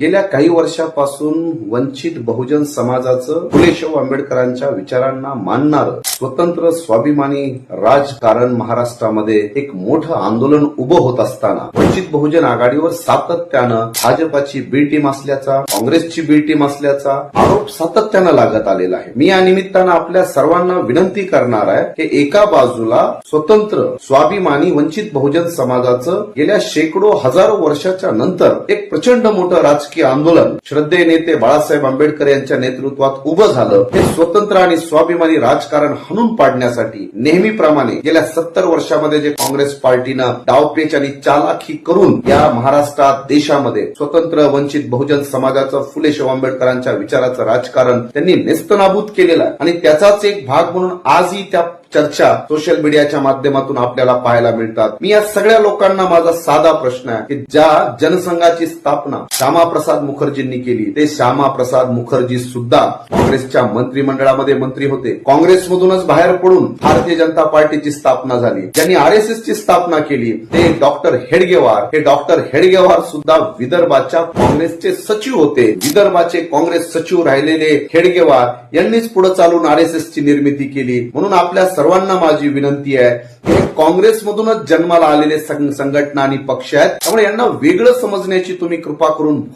गेल्या काही वर्षापासून वंचित बहुजन समाजाचं फुले आंबेडकरांच्या विचारांना मानणारं स्वतंत्र स्वाभिमानी राजकारण महाराष्ट्रामध्ये एक मोठं आंदोलन उभं होत असताना वंचित बहुजन आघाडीवर सातत्यानं भाजपाची बी टीम असल्याचा काँग्रेसची बी टीम असल्याचा आरोप सातत्यानं लागत आलेला आहे. मी या निमित्तानं आपल्या सर्वांना विनंती करणार आहे की एका बाजूला स्वतंत्र स्वाभिमानी वंचित बहुजन समाजाचं गेल्या शेकडो हजारो वर्षाच्या नंतर एक प्रचंड मोठं राजकीय आंदोलन श्रद्धेय नेते बाळासाहेब आंबेडकर यांच्या नेतृत्वात उभं झालं. हे स्वतंत्र आणि स्वाभिमानी राजकारण हणून पाडण्यासाठी नेहमीप्रमाणे गेल्या सत्तर वर्षामध्ये जे काँग्रेस पार्टीनं डावपेच आणि चालाखी करून या महाराष्ट्रात देशामध्ये स्वतंत्र वंचित बहुजन समाजात समाजाचं फुले शाहू आंबेडकरांच्या विचाराचं राजकारण त्यांनी नेस्तनाबूत केलेलं आहे. आणि त्याचाच एक भाग म्हणून आजही त्या चर्चा सोशल मीडियाच्या माध्यमातून आपल्याला पाहायला मिळतात. मी या सगळ्या लोकांना माझा साधा प्रश्न आहे की ज्या जनसंघाची स्थापना श्यामाप्रसाद मुखर्जींनी केली ते श्यामाप्रसाद मुखर्जी सुद्धा काँग्रेसच्या मंत्रिमंडळामध्ये मंत्री होते. काँग्रेसमधूनच बाहेर पडून भारतीय जनता पार्टीची स्थापना झाली. ज्यांनी आरएसएस ची स्थापना केली ते डॉक्टर हेडगेवार. हे डॉक्टर हेडगेवार सुद्धा विदर्भाच्या काँग्रेसचे सचिव होते. विदर्भाचे काँग्रेस सचिव राहिलेले खेडगेवार यांनीच पुढे चालून आरएसएस ची निर्मिती केली. म्हणून आपल्या सर्वांना माझी विनंती आहे की काँग्रेसमधूनच जन्माला आलेले संघ- संघटना आणि पक्ष आहेत. त्यामुळे यांना वेगळं समजण्याची तुम्ही कृपा करून भूल